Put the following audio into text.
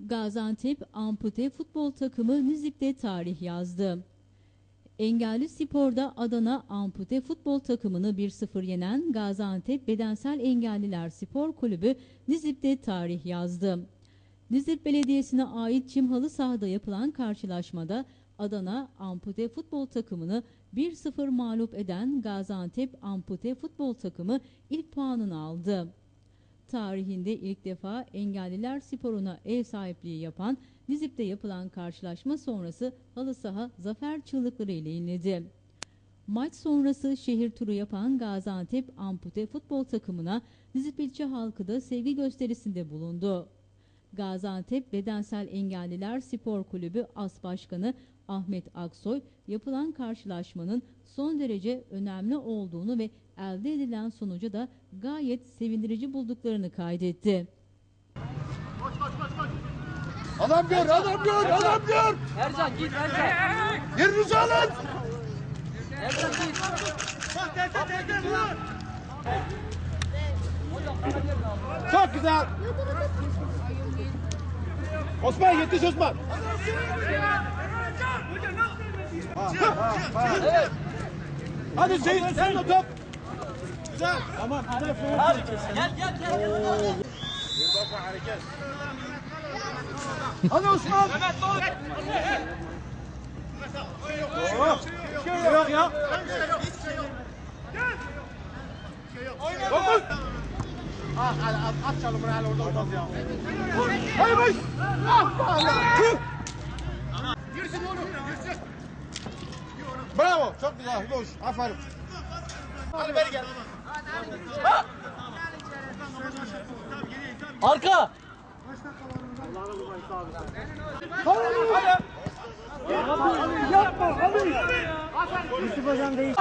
Gaziantep Ampute futbol takımı Nizip'te tarih yazdı. Engelli Spor'da Adana Ampute futbol takımını 1-0 yenen Gaziantep Bedensel Engelliler Spor Kulübü Nizip'te tarih yazdı. Nizip Belediyesi'ne ait çim halı sahada yapılan karşılaşmada Adana Ampute futbol takımını 1-0 mağlup eden Gaziantep Ampute futbol takımı ilk puanını aldı. Tarihinde ilk defa engelliler sporuna ev sahipliği yapan Nizip'te yapılan karşılaşma sonrası halı saha zafer çığlıkları ile inledi. Maç sonrası şehir turu yapan Gaziantep Ampute futbol takımına Nizip ilçe halkı da sevgi gösterisinde bulundu. Gaziantep Bedensel Engelliler Spor Kulübü As Başkanı Ahmet Aksoy yapılan karşılaşmanın son derece önemli olduğunu ve elde edilen sonucu da gayet sevindirici bulduklarını kaydetti. Adam gör, adam gör, adam gör. Ercan git Ercan. Yerinizi alın. Ercan git. Çok güzel. Osman yetiş Osman. Evet. Hadi Seyit sen de top. Güzel. Tamam. Gel gel gel. Hadi Osman. Evet doğru. Yok ya. Dokuz. Ah, at, at çalımını hala orada olmaz ya. Hayır hayır. Ah, Allah. Bravo, çok güzel, hoş, aferin. Hadi beri gel. Arka. Hadi. Yapma, hadi. Yusuf hocam değil.